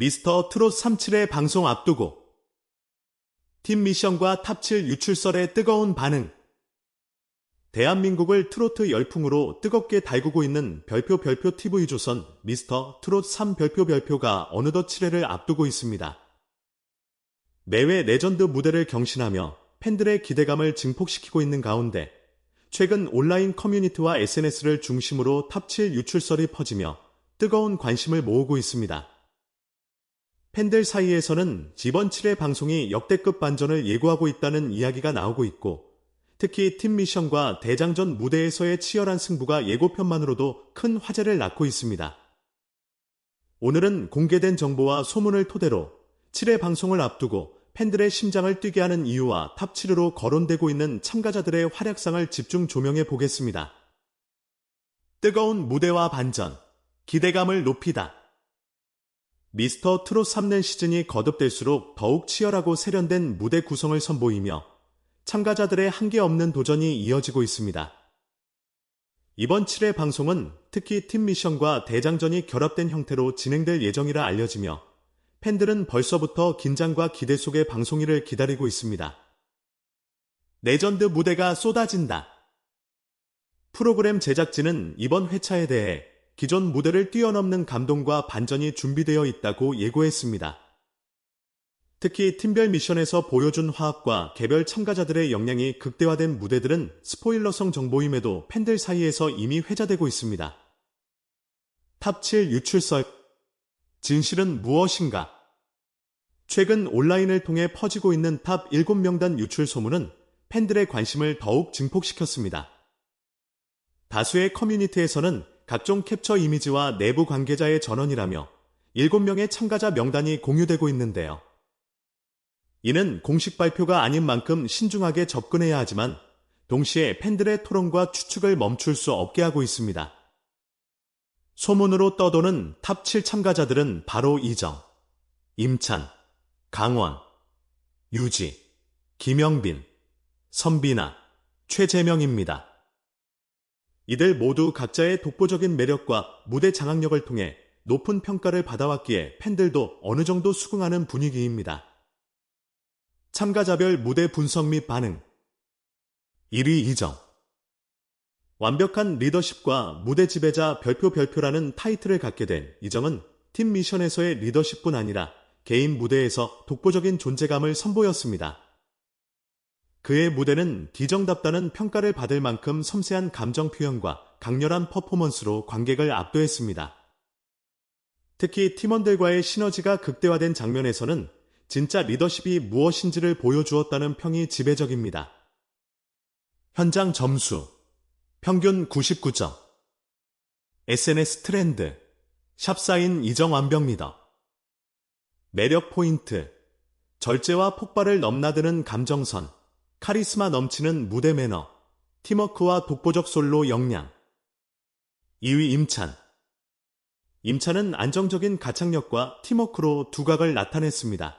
미스터 트롯 37의 방송 앞두고 팀 미션과 탑7 유출설의 뜨거운 반응 대한민국을 트로트 열풍으로 뜨겁게 달구고 있는 별표 별표 TV조선 미스터 트롯 3 별표 별표가 어느덧 7회를 앞두고 있습니다. 매회 레전드 무대를 경신하며 팬들의 기대감을 증폭시키고 있는 가운데 최근 온라인 커뮤니티와 SNS를 중심으로 탑7 유출설이 퍼지며 뜨거운 관심을 모으고 있습니다. 팬들 사이에서는 이번 7회 방송이 역대급 반전을 예고하고 있다는 이야기가 나오고 있고 특히 팀 미션과 대장전 무대에서의 치열한 승부가 예고편만으로도 큰 화제를 낳고 있습니다. 오늘은 공개된 정보와 소문을 토대로 7회 방송을 앞두고 팬들의 심장을 뛰게 하는 이유와 탑7으로 거론되고 있는 참가자들의 활약상을 집중 조명해 보겠습니다. 뜨거운 무대와 반전, 기대감을 높이다. 미스터 트롯 3년 시즌이 거듭될수록 더욱 치열하고 세련된 무대 구성을 선보이며 참가자들의 한계 없는 도전이 이어지고 있습니다. 이번 7회 방송은 특히 팀 미션과 대장전이 결합된 형태로 진행될 예정이라 알려지며 팬들은 벌써부터 긴장과 기대 속의 방송일을 기다리고 있습니다. 레전드 무대가 쏟아진다. 프로그램 제작진은 이번 회차에 대해 기존 무대를 뛰어넘는 감동과 반전이 준비되어 있다고 예고했습니다. 특히 팀별 미션에서 보여준 화합과 개별 참가자들의 역량이 극대화된 무대들은 스포일러성 정보임에도 팬들 사이에서 이미 회자되고 있습니다. 탑7 유출설 진실은 무엇인가? 최근 온라인을 통해 퍼지고 있는 탑 7명단 유출 소문은 팬들의 관심을 더욱 증폭시켰습니다. 다수의 커뮤니티에서는 각종 캡처 이미지와 내부 관계자의 전원이라며 7명의 참가자 명단이 공유되고 있는데요. 이는 공식 발표가 아닌 만큼 신중하게 접근해야 하지만 동시에 팬들의 토론과 추측을 멈출 수 없게 하고 있습니다. 소문으로 떠도는 탑 7 참가자들은 바로 이정, 임찬, 강원, 유지, 김영빈, 선비나, 최재명입니다. 이들 모두 각자의 독보적인 매력과 무대 장악력을 통해 높은 평가를 받아왔기에 팬들도 어느 정도 수긍하는 분위기입니다. 참가자별 무대 분석 및 반응 1위 이정 완벽한 리더십과 무대 지배자 별표 별표라는 타이틀을 갖게 된 이정은 팀 미션에서의 리더십뿐 아니라 개인 무대에서 독보적인 존재감을 선보였습니다. 그의 무대는 디정답다는 평가를 받을 만큼 섬세한 감정 표현과 강렬한 퍼포먼스로 관객을 압도했습니다. 특히 팀원들과의 시너지가 극대화된 장면에서는 진짜 리더십이 무엇인지를 보여주었다는 평이 지배적입니다. 현장 점수 평균 99점 SNS 트렌드 샵사인 이정 완벽 리더 매력 포인트 절제와 폭발을 넘나드는 감정선 카리스마 넘치는 무대 매너, 팀워크와 독보적 솔로 역량. 2위 임찬. 임찬은 안정적인 가창력과 팀워크로 두각을 나타냈습니다.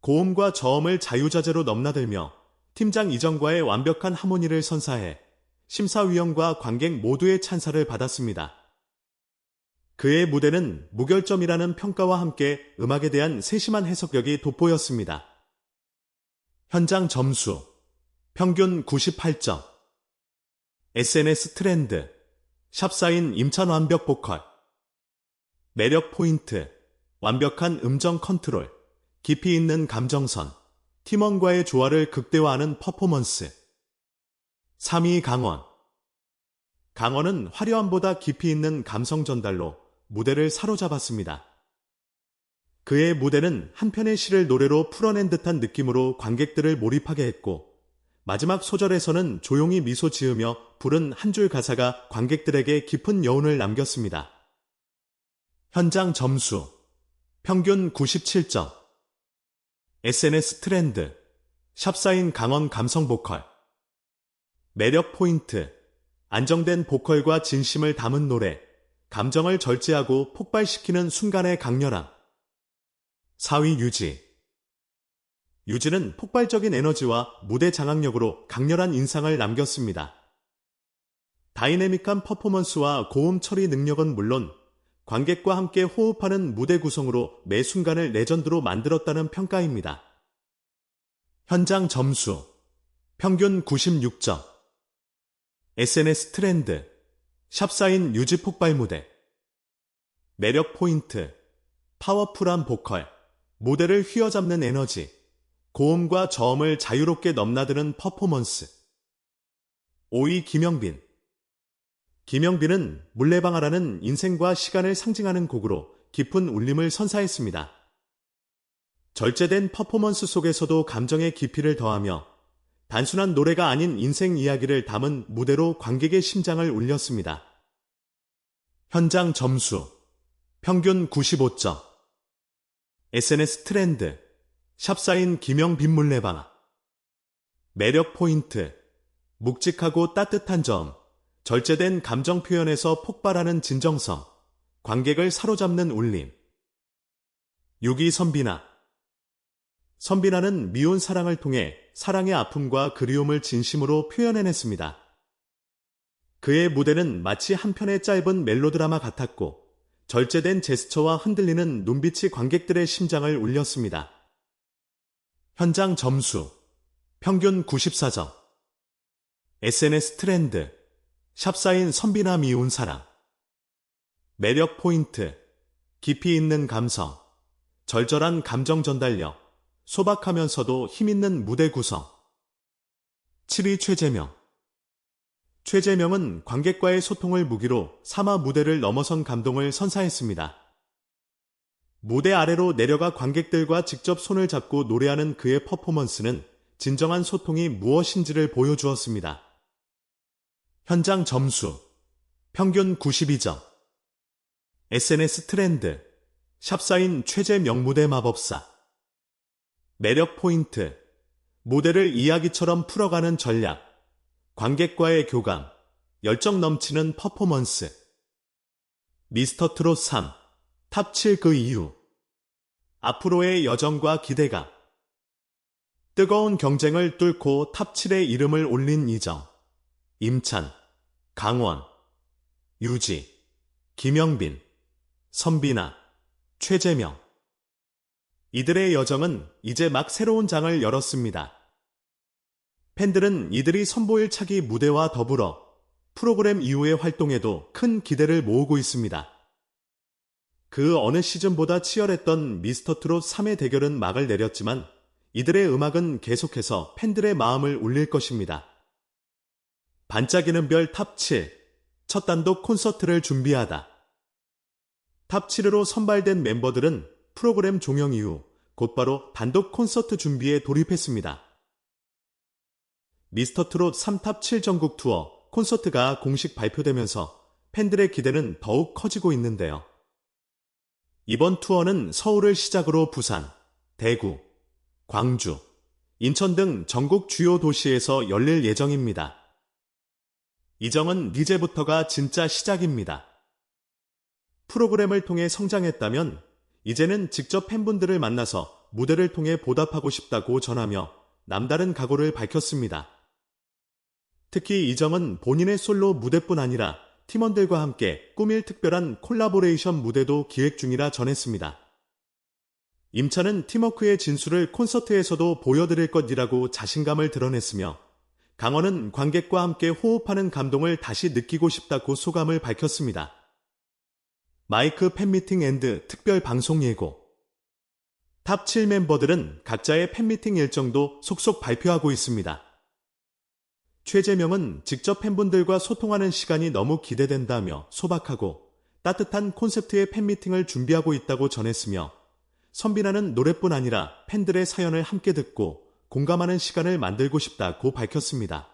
고음과 저음을 자유자재로 넘나들며 팀장 이정과의 완벽한 하모니를 선사해 심사위원과 관객 모두의 찬사를 받았습니다. 그의 무대는 무결점이라는 평가와 함께 음악에 대한 세심한 해석력이 돋보였습니다. 현장 점수 평균 98점. SNS 트렌드 샵사인 임찬 완벽 보컬. 매력 포인트 완벽한 음정 컨트롤 깊이 있는 감정선 팀원과의 조화를 극대화하는 퍼포먼스. 3위 강원. 강원은 화려함보다 깊이 있는 감성 전달로 무대를 사로잡았습니다. 그의 무대는 한편의 시를 노래로 풀어낸 듯한 느낌으로 관객들을 몰입하게 했고 마지막 소절에서는 조용히 미소 지으며 부른 한 줄 가사가 관객들에게 깊은 여운을 남겼습니다. 현장 점수 평균 97점. SNS 트렌드 샵사인 강원 감성 보컬. 매력 포인트 안정된 보컬과 진심을 담은 노래. 감정을 절제하고 폭발시키는 순간의 강렬함 4위 유지. 유지는 폭발적인 에너지와 무대 장악력으로 강렬한 인상을 남겼습니다. 다이내믹한 퍼포먼스와 고음 처리 능력은 물론 관객과 함께 호흡하는 무대 구성으로 매 순간을 레전드로 만들었다는 평가입니다. 현장 점수 평균 96점 SNS 트렌드 샵사인 유지 폭발 무대 매력 포인트 파워풀한 보컬 무대를 휘어잡는 에너지 고음과 저음을 자유롭게 넘나드는 퍼포먼스 5위 김영빈 김영빈은 물레방아라는 인생과 시간을 상징하는 곡으로 깊은 울림을 선사했습니다. 절제된 퍼포먼스 속에서도 감정의 깊이를 더하며 단순한 노래가 아닌 인생 이야기를 담은 무대로 관객의 심장을 울렸습니다. 현장 점수 평균 95점 SNS 트렌드 샵사인 김영빈 물레 방아 매력 포인트 묵직하고 따뜻한 점 절제된 감정 표현에서 폭발하는 진정성, 관객을 사로잡는 울림. 6위 선비나 선비나는 미운 사랑을 통해 사랑의 아픔과 그리움을 진심으로 표현해냈습니다. 그의 무대는 마치 한 편의 짧은 멜로드라마 같았고 절제된 제스처와 흔들리는 눈빛이 관객들의 심장을 울렸습니다. 현장 점수 평균 94점 SNS 트렌드 샵사인 선비나 미운 사랑. 매력 포인트. 깊이 있는 감성. 절절한 감정 전달력. 소박하면서도 힘있는 무대 구성. 7위 최재명. 최재명은 관객과의 소통을 무기로 사마 무대를 넘어선 감동을 선사했습니다. 무대 아래로 내려가 관객들과 직접 손을 잡고 노래하는 그의 퍼포먼스는 진정한 소통이 무엇인지를 보여주었습니다. 현장 점수 평균 92점 SNS 트렌드 샵사인 최재 명 무대 마법사 매력 포인트 무대를 이야기처럼 풀어가는 전략 관객과의 교감 열정 넘치는 퍼포먼스 미스터 트롯 3 탑 7 그 이유 앞으로의 여정과 기대감 뜨거운 경쟁을 뚫고 탑 7의 이름을 올린 이정 임찬 강원, 유지, 김영빈, 선비나, 최재명. 이들의 여정은 이제 막 새로운 장을 열었습니다. 팬들은 이들이 선보일 차기 무대와 더불어 프로그램 이후의 활동에도 큰 기대를 모으고 있습니다. 그 어느 시즌보다 치열했던 미스터 트롯 3의 대결은 막을 내렸지만 이들의 음악은 계속해서 팬들의 마음을 울릴 것입니다. 반짝이는 별 탑 7, 첫 단독 콘서트를 준비하다. 탑 7으로 선발된 멤버들은 프로그램 종영 이후 곧바로 단독 콘서트 준비에 돌입했습니다. 미스터 트롯 3탑 7 전국 투어 콘서트가 공식 발표되면서 팬들의 기대는 더욱 커지고 있는데요. 이번 투어는 서울을 시작으로 부산, 대구, 광주, 인천 등 전국 주요 도시에서 열릴 예정입니다. 이정은 이제부터가 진짜 시작입니다. 프로그램을 통해 성장했다면 이제는 직접 팬분들을 만나서 무대를 통해 보답하고 싶다고 전하며 남다른 각오를 밝혔습니다. 특히 이정은 본인의 솔로 무대뿐 아니라 팀원들과 함께 꾸밀 특별한 콜라보레이션 무대도 기획 중이라 전했습니다. 임차는 팀워크의 진수를 콘서트에서도 보여드릴 것이라고 자신감을 드러냈으며 강원은 관객과 함께 호흡하는 감동을 다시 느끼고 싶다고 소감을 밝혔습니다. 마이크 팬미팅 앤드 특별 방송 예고 탑 7 멤버들은 각자의 팬미팅 일정도 속속 발표하고 있습니다. 최재명은 직접 팬분들과 소통하는 시간이 너무 기대된다며 소박하고 따뜻한 콘셉트의 팬미팅을 준비하고 있다고 전했으며 선비나는 노래뿐 아니라 팬들의 사연을 함께 듣고 공감하는 시간을 만들고 싶다고 밝혔습니다.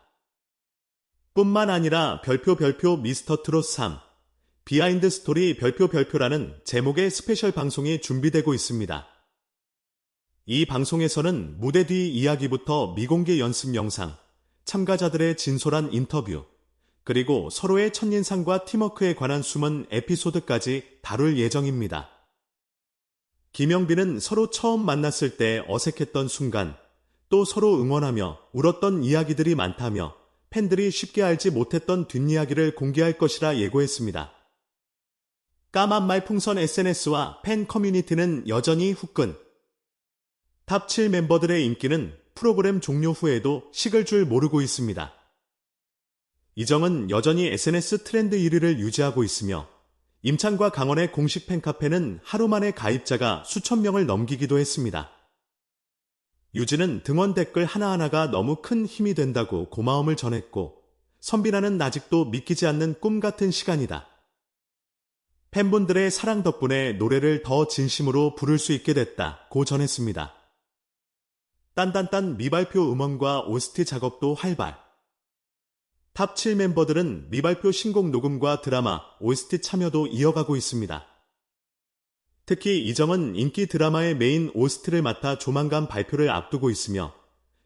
뿐만 아니라 별표 별표 미스터 트롯 3 비하인드 스토리 별표 별표라는 제목의 스페셜 방송이 준비되고 있습니다. 이 방송에서는 무대 뒤 이야기부터 미공개 연습 영상, 참가자들의 진솔한 인터뷰, 그리고 서로의 첫인상과 팀워크에 관한 숨은 에피소드까지 다룰 예정입니다. 김영빈은 서로 처음 만났을 때 어색했던 순간, 또 서로 응원하며 울었던 이야기들이 많다며 팬들이 쉽게 알지 못했던 뒷이야기를 공개할 것이라 예고했습니다. 까만 말풍선 SNS와 팬 커뮤니티는 여전히 후끈. 탑7 멤버들의 인기는 프로그램 종료 후에도 식을 줄 모르고 있습니다. 이정은 여전히 SNS 트렌드 1위를 유지하고 있으며 임찬과 강원의 공식 팬카페는 하루 만에 가입자가 수천 명을 넘기기도 했습니다. 유진은 등원 댓글 하나하나가 너무 큰 힘이 된다고 고마움을 전했고 선비나는 아직도 믿기지 않는 꿈 같은 시간이다. 팬분들의 사랑 덕분에 노래를 더 진심으로 부를 수 있게 됐다고 전했습니다. 딴딴딴 미발표 음원과 OST 작업도 활발. 탑 7 멤버들은 미발표 신곡 녹음과 드라마, OST 참여도 이어가고 있습니다. 특히 이정은 인기 드라마의 메인 OST를 맡아 조만간 발표를 앞두고 있으며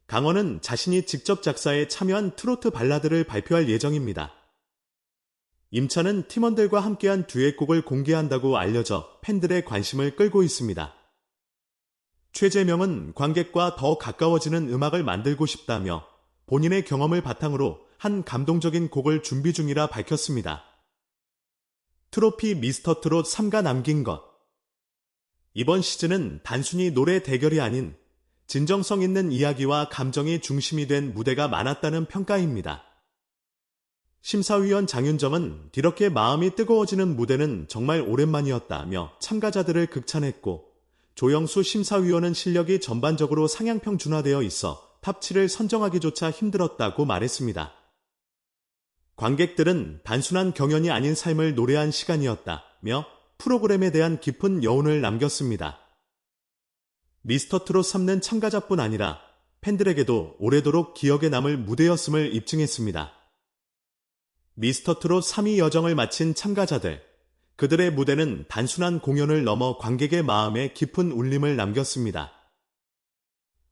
강원은 자신이 직접 작사에 참여한 트로트 발라드를 발표할 예정입니다. 임찬은 팀원들과 함께한 듀엣곡을 공개한다고 알려져 팬들의 관심을 끌고 있습니다. 최재명은 관객과 더 가까워지는 음악을 만들고 싶다며 본인의 경험을 바탕으로 한 감동적인 곡을 준비 중이라 밝혔습니다. 트로피 미스터 트롯 3가 남긴 것. 이번 시즌은 단순히 노래 대결이 아닌 진정성 있는 이야기와 감정이 중심이 된 무대가 많았다는 평가입니다. 심사위원 장윤정은 이렇게 마음이 뜨거워지는 무대는 정말 오랜만이었다며 참가자들을 극찬했고 조영수 심사위원은 실력이 전반적으로 상향평 준화되어 있어 탑7을 선정하기조차 힘들었다고 말했습니다. 관객들은 단순한 경연이 아닌 삶을 노래한 시간이었다며 프로그램에 대한 깊은 여운을 남겼습니다. 미스터 트롯 3는 참가자뿐 아니라 팬들에게도 오래도록 기억에 남을 무대였음을 입증했습니다. 미스터 트롯 3위 여정을 마친 참가자들, 그들의 무대는 단순한 공연을 넘어 관객의 마음에 깊은 울림을 남겼습니다.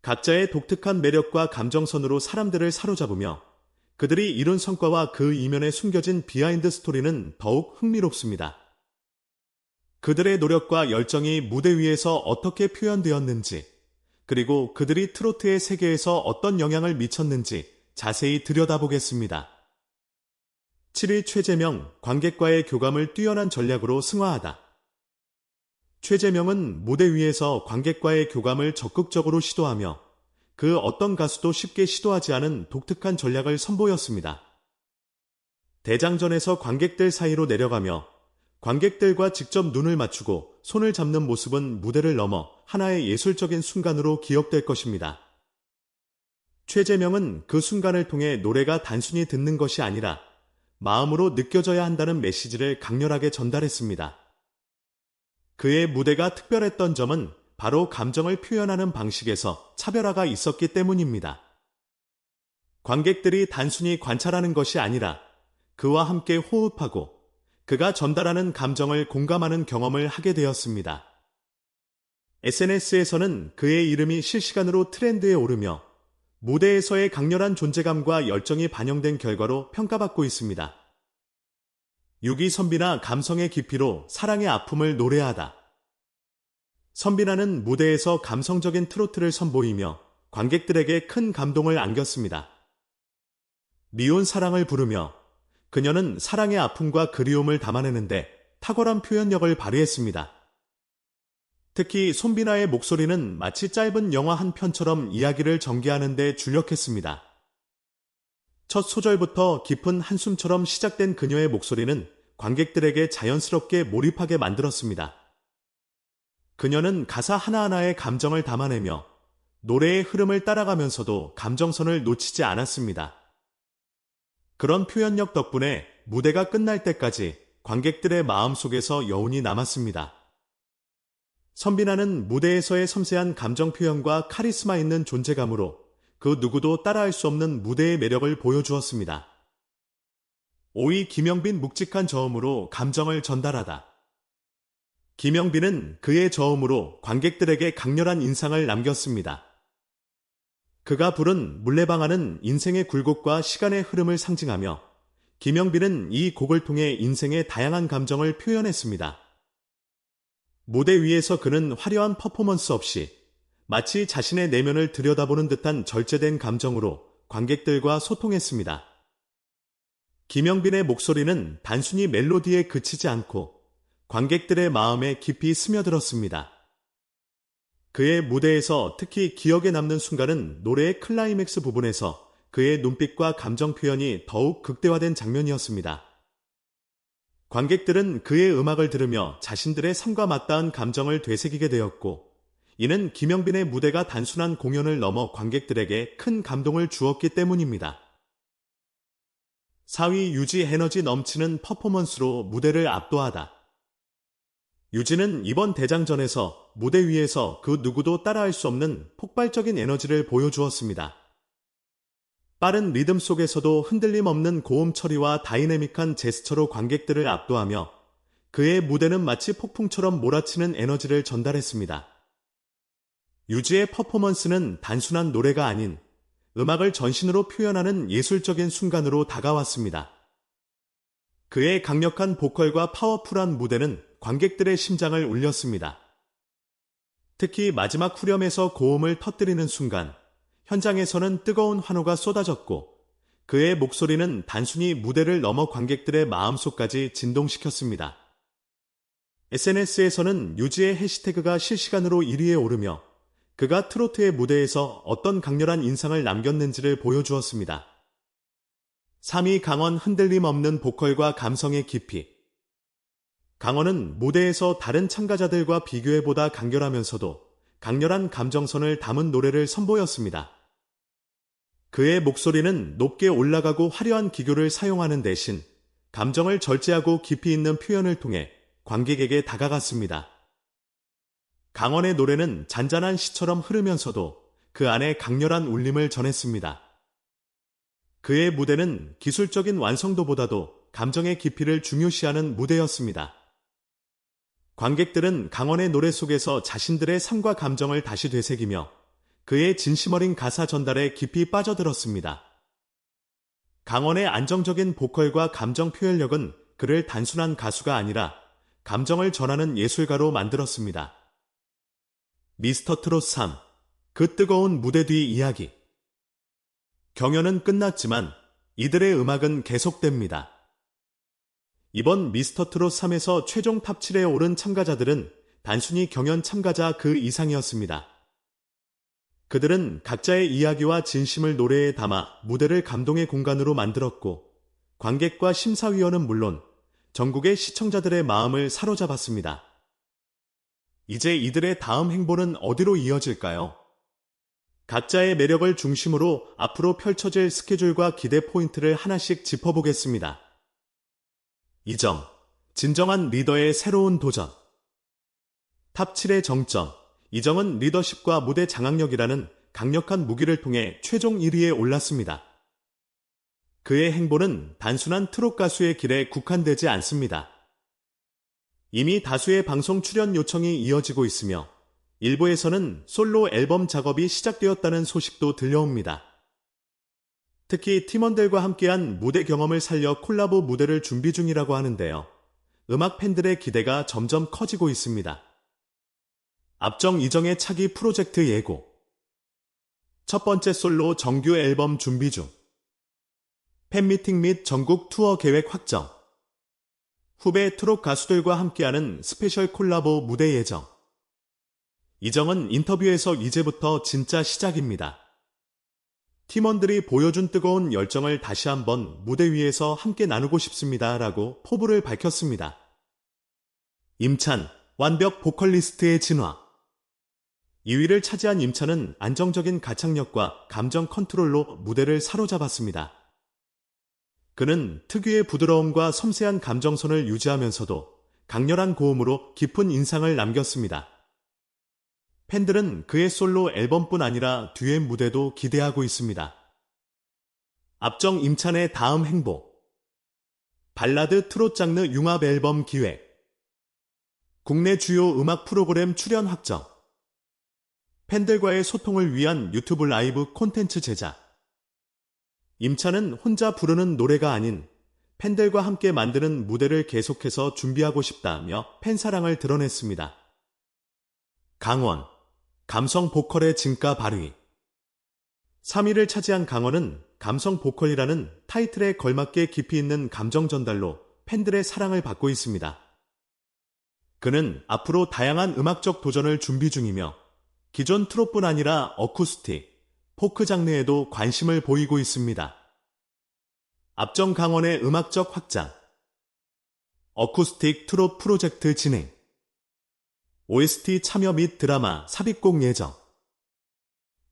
각자의 독특한 매력과 감정선으로 사람들을 사로잡으며 그들이 이룬 성과와 그 이면에 숨겨진 비하인드 스토리는 더욱 흥미롭습니다. 그들의 노력과 열정이 무대 위에서 어떻게 표현되었는지, 그리고 그들이 트로트의 세계에서 어떤 영향을 미쳤는지 자세히 들여다보겠습니다. 7위 최재명, 관객과의 교감을 뛰어난 전략으로 승화하다. 최재명은 무대 위에서 관객과의 교감을 적극적으로 시도하며 그 어떤 가수도 쉽게 시도하지 않은 독특한 전략을 선보였습니다. 대장전에서 관객들 사이로 내려가며 관객들과 직접 눈을 맞추고 손을 잡는 모습은 무대를 넘어 하나의 예술적인 순간으로 기억될 것입니다. 최재명은 그 순간을 통해 노래가 단순히 듣는 것이 아니라 마음으로 느껴져야 한다는 메시지를 강렬하게 전달했습니다. 그의 무대가 특별했던 점은 바로 감정을 표현하는 방식에서 차별화가 있었기 때문입니다. 관객들이 단순히 관찰하는 것이 아니라 그와 함께 호흡하고 그가 전달하는 감정을 공감하는 경험을 하게 되었습니다. SNS에서는 그의 이름이 실시간으로 트렌드에 오르며 무대에서의 강렬한 존재감과 열정이 반영된 결과로 평가받고 있습니다. 유기 선비나 감성의 깊이로 사랑의 아픔을 노래하다. 선비나는 무대에서 감성적인 트로트를 선보이며 관객들에게 큰 감동을 안겼습니다. 미운 사랑을 부르며 그녀는 사랑의 아픔과 그리움을 담아내는데 탁월한 표현력을 발휘했습니다. 특히 손비나의 목소리는 마치 짧은 영화 한 편처럼 이야기를 전개하는 데 주력했습니다. 첫 소절부터 깊은 한숨처럼 시작된 그녀의 목소리는 관객들에게 자연스럽게 몰입하게 만들었습니다. 그녀는 가사 하나하나에 감정을 담아내며 노래의 흐름을 따라가면서도 감정선을 놓치지 않았습니다. 그런 표현력 덕분에 무대가 끝날 때까지 관객들의 마음 속에서 여운이 남았습니다. 선비나는 무대에서의 섬세한 감정 표현과 카리스마 있는 존재감으로 그 누구도 따라할 수 없는 무대의 매력을 보여주었습니다. 5위 김영빈 묵직한 저음으로 감정을 전달하다. 김영빈은 그의 저음으로 관객들에게 강렬한 인상을 남겼습니다. 그가 부른 물레방아는 인생의 굴곡과 시간의 흐름을 상징하며 김영빈은 이 곡을 통해 인생의 다양한 감정을 표현했습니다. 무대 위에서 그는 화려한 퍼포먼스 없이 마치 자신의 내면을 들여다보는 듯한 절제된 감정으로 관객들과 소통했습니다. 김영빈의 목소리는 단순히 멜로디에 그치지 않고 관객들의 마음에 깊이 스며들었습니다. 그의 무대에서 특히 기억에 남는 순간은 노래의 클라이맥스 부분에서 그의 눈빛과 감정 표현이 더욱 극대화된 장면이었습니다. 관객들은 그의 음악을 들으며 자신들의 삶과 맞닿은 감정을 되새기게 되었고, 이는 김영빈의 무대가 단순한 공연을 넘어 관객들에게 큰 감동을 주었기 때문입니다. 4위 유지 에너지 넘치는 퍼포먼스로 무대를 압도하다. 유지는 이번 대장전에서 무대 위에서 그 누구도 따라할 수 없는 폭발적인 에너지를 보여주었습니다. 빠른 리듬 속에서도 흔들림 없는 고음 처리와 다이내믹한 제스처로 관객들을 압도하며 그의 무대는 마치 폭풍처럼 몰아치는 에너지를 전달했습니다. 유지의 퍼포먼스는 단순한 노래가 아닌 음악을 전신으로 표현하는 예술적인 순간으로 다가왔습니다. 그의 강력한 보컬과 파워풀한 무대는 관객들의 심장을 울렸습니다. 특히 마지막 후렴에서 고음을 터뜨리는 순간 현장에서는 뜨거운 환호가 쏟아졌고 그의 목소리는 단순히 무대를 넘어 관객들의 마음속까지 진동시켰습니다. SNS에서는 유지의 해시태그가 실시간으로 1위에 오르며 그가 트로트의 무대에서 어떤 강렬한 인상을 남겼는지를 보여주었습니다. 3위 강원 흔들림 없는 보컬과 감성의 깊이 강원은 무대에서 다른 참가자들과 비교해보다 간결하면서도 강렬한 감정선을 담은 노래를 선보였습니다. 그의 목소리는 높게 올라가고 화려한 기교를 사용하는 대신 감정을 절제하고 깊이 있는 표현을 통해 관객에게 다가갔습니다. 강원의 노래는 잔잔한 시처럼 흐르면서도 그 안에 강렬한 울림을 전했습니다. 그의 무대는 기술적인 완성도보다도 감정의 깊이를 중요시하는 무대였습니다. 관객들은 강원의 노래 속에서 자신들의 삶과 감정을 다시 되새기며 그의 진심 어린 가사 전달에 깊이 빠져들었습니다. 강원의 안정적인 보컬과 감정 표현력은 그를 단순한 가수가 아니라 감정을 전하는 예술가로 만들었습니다. 미스터 트롯 3. 그 뜨거운 무대 뒤 이야기. 경연은 끝났지만 이들의 음악은 계속됩니다. 이번 미스터 트롯 3에서 최종 탑 7에 오른 참가자들은 단순히 경연 참가자 그 이상이었습니다. 그들은 각자의 이야기와 진심을 노래에 담아 무대를 감동의 공간으로 만들었고 관객과 심사위원은 물론 전국의 시청자들의 마음을 사로잡았습니다. 이제 이들의 다음 행보는 어디로 이어질까요? 각자의 매력을 중심으로 앞으로 펼쳐질 스케줄과 기대 포인트를 하나씩 짚어보겠습니다. 이점, 진정한 리더의 새로운 도전. 탑 7의 정점, 이정은 리더십과 무대 장악력이라는 강력한 무기를 통해 최종 1위에 올랐습니다. 그의 행보는 단순한 트롯 가수의 길에 국한되지 않습니다. 이미 다수의 방송 출연 요청이 이어지고 있으며 일부에서는 솔로 앨범 작업이 시작되었다는 소식도 들려옵니다. 특히 팀원들과 함께한 무대 경험을 살려 콜라보 무대를 준비 중이라고 하는데요. 음악 팬들의 기대가 점점 커지고 있습니다. 압정 이정의 차기 프로젝트 예고. 첫 번째 솔로 정규 앨범 준비 중. 팬미팅 및 전국 투어 계획 확정. 후배 트롯 가수들과 함께하는 스페셜 콜라보 무대 예정. 이정은 인터뷰에서 이제부터 진짜 시작입니다. 팀원들이 보여준 뜨거운 열정을 다시 한번 무대 위에서 함께 나누고 싶습니다. 라고 포부를 밝혔습니다. 임찬, 완벽 보컬리스트의 진화. 2위를 차지한 임찬은 안정적인 가창력과 감정 컨트롤로 무대를 사로잡았습니다. 그는 특유의 부드러움과 섬세한 감정선을 유지하면서도 강렬한 고음으로 깊은 인상을 남겼습니다. 팬들은 그의 솔로 앨범뿐 아니라 듀엣 무대도 기대하고 있습니다. 압정 임찬의 다음 행보 발라드 트롯 장르 융합 앨범 기획 국내 주요 음악 프로그램 출연 확정 팬들과의 소통을 위한 유튜브 라이브 콘텐츠 제작. 임차는 혼자 부르는 노래가 아닌 팬들과 함께 만드는 무대를 계속해서 준비하고 싶다며 팬사랑을 드러냈습니다. 강원, 감성 보컬의 진가 발휘. 3위를 차지한 강원은 감성 보컬이라는 타이틀에 걸맞게 깊이 있는 감정 전달로 팬들의 사랑을 받고 있습니다. 그는 앞으로 다양한 음악적 도전을 준비 중이며 기존 트롯뿐 아니라 어쿠스틱, 포크 장르에도 관심을 보이고 있습니다. 압정 강원의 음악적 확장 어쿠스틱 트롯 프로젝트 진행 OST 참여 및 드라마 삽입곡 예정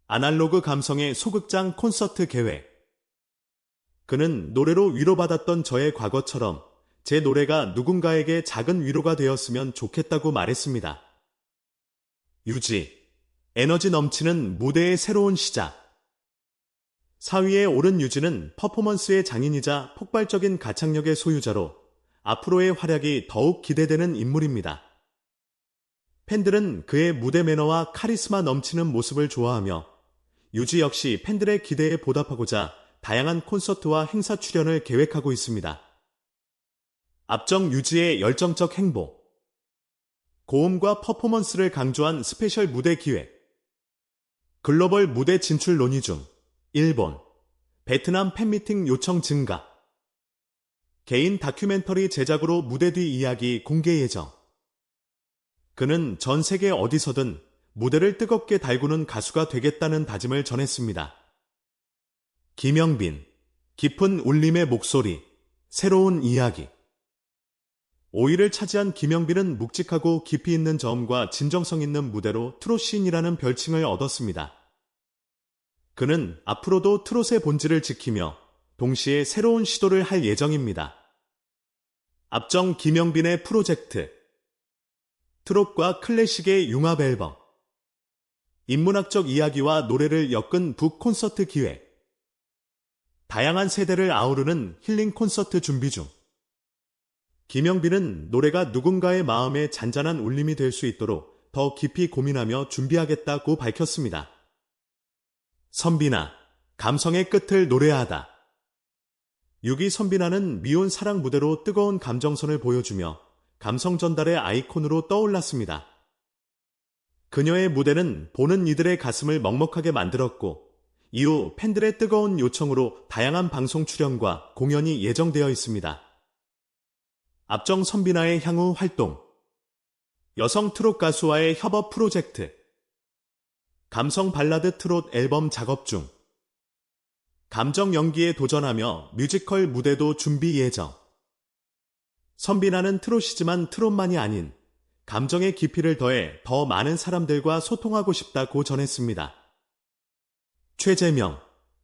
아날로그 감성의 소극장 콘서트 계획 그는 노래로 위로받았던 저의 과거처럼 제 노래가 누군가에게 작은 위로가 되었으면 좋겠다고 말했습니다. 유지 에너지 넘치는 무대의 새로운 시작 4위에 오른 유지는 퍼포먼스의 장인이자 폭발적인 가창력의 소유자로 앞으로의 활약이 더욱 기대되는 인물입니다. 팬들은 그의 무대 매너와 카리스마 넘치는 모습을 좋아하며 유지 역시 팬들의 기대에 보답하고자 다양한 콘서트와 행사 출연을 계획하고 있습니다. 압정 유지의 열정적 행보 고음과 퍼포먼스를 강조한 스페셜 무대 기획 글로벌 무대 진출 논의 중 일본, 베트남 팬미팅 요청 증가. 개인 다큐멘터리 제작으로 무대 뒤 이야기 공개 예정. 그는 전 세계 어디서든 무대를 뜨겁게 달구는 가수가 되겠다는 다짐을 전했습니다. 김영빈, 깊은 울림의 목소리, 새로운 이야기 5위를 차지한 김영빈은 묵직하고 깊이 있는 저음과 진정성 있는 무대로 트롯신이라는 별칭을 얻었습니다. 그는 앞으로도 트롯의 본질을 지키며 동시에 새로운 시도를 할 예정입니다. 앞정 김영빈의 프로젝트 트롯과 클래식의 융합 앨범 인문학적 이야기와 노래를 엮은 북 콘서트 기획 다양한 세대를 아우르는 힐링 콘서트 준비 중 김영빈은 노래가 누군가의 마음에 잔잔한 울림이 될 수 있도록 더 깊이 고민하며 준비하겠다고 밝혔습니다. 선비나 감성의 끝을 노래하다 6위 선비나는 미혼 사랑 무대로 뜨거운 감정선을 보여주며 감성 전달의 아이콘으로 떠올랐습니다. 그녀의 무대는 보는 이들의 가슴을 먹먹하게 만들었고 이후 팬들의 뜨거운 요청으로 다양한 방송 출연과 공연이 예정되어 있습니다. 압정 선비나의 향후 활동 여성 트롯 가수와의 협업 프로젝트 감성 발라드 트롯 앨범 작업 중 감정 연기에 도전하며 뮤지컬 무대도 준비 예정 선비나는 트롯이지만 트롯만이 아닌 감정의 깊이를 더해 더 많은 사람들과 소통하고 싶다고 전했습니다. 최재명,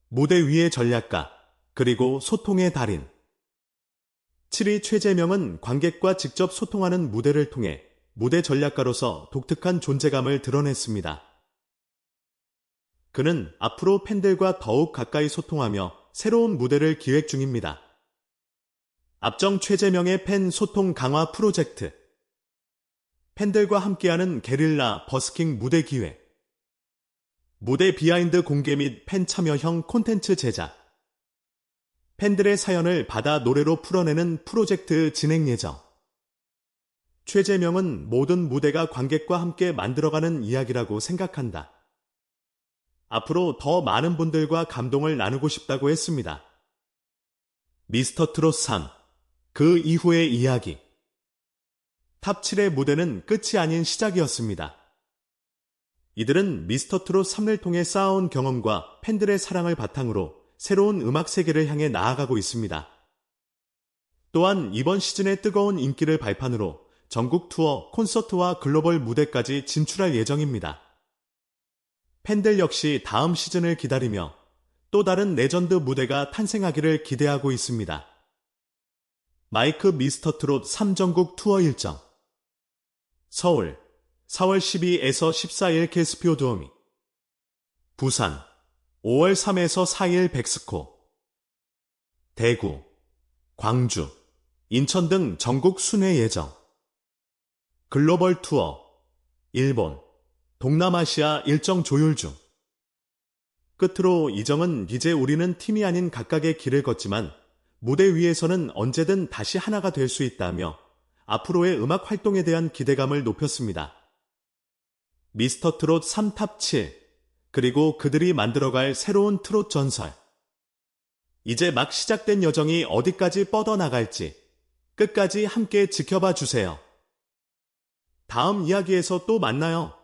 무대 위의 전략가, 그리고 소통의 달인. 7위 최재명은 관객과 직접 소통하는 무대를 통해 무대 전략가로서 독특한 존재감을 드러냈습니다. 그는 앞으로 팬들과 더욱 가까이 소통하며 새로운 무대를 기획 중입니다. 압정 최재명의 팬 소통 강화 프로젝트 팬들과 함께하는 게릴라 버스킹 무대 기획 무대 비하인드 공개 및 팬 참여형 콘텐츠 제작 팬들의 사연을 받아 노래로 풀어내는 프로젝트 진행 예정 최재명은 모든 무대가 관객과 함께 만들어가는 이야기라고 생각한다. 앞으로 더 많은 분들과 감동을 나누고 싶다고 했습니다. 미스터 트롯 3 그 이후의 이야기. 탑 7의 무대는 끝이 아닌 시작이었습니다. 이들은 미스터 트롯 3를 통해 쌓아온 경험과 팬들의 사랑을 바탕으로 새로운 음악 세계를 향해 나아가고 있습니다. 또한 이번 시즌의 뜨거운 인기를 발판으로 전국 투어, 콘서트와 글로벌 무대까지 진출할 예정입니다. 팬들 역시 다음 시즌을 기다리며 또 다른 레전드 무대가 탄생하기를 기대하고 있습니다. 마이크 미스터 트롯 3전국 투어 일정 서울 4월 12에서 14일 캐스피오 드어미 부산 5월 3에서 4일 백스코 대구 광주 인천 등 전국 순회 예정. 글로벌 투어 일본 동남아시아 일정 조율 중. 끝으로 이정은 이제 우리는 팀이 아닌 각각의 길을 걷지만 무대 위에서는 언제든 다시 하나가 될 수 있다며 앞으로의 음악 활동에 대한 기대감을 높였습니다. 미스터 트롯 3탑 7 그리고 그들이 만들어갈 새로운 트롯 전설 이제 막 시작된 여정이 어디까지 뻗어나갈지 끝까지 함께 지켜봐 주세요. 다음 이야기에서 또 만나요.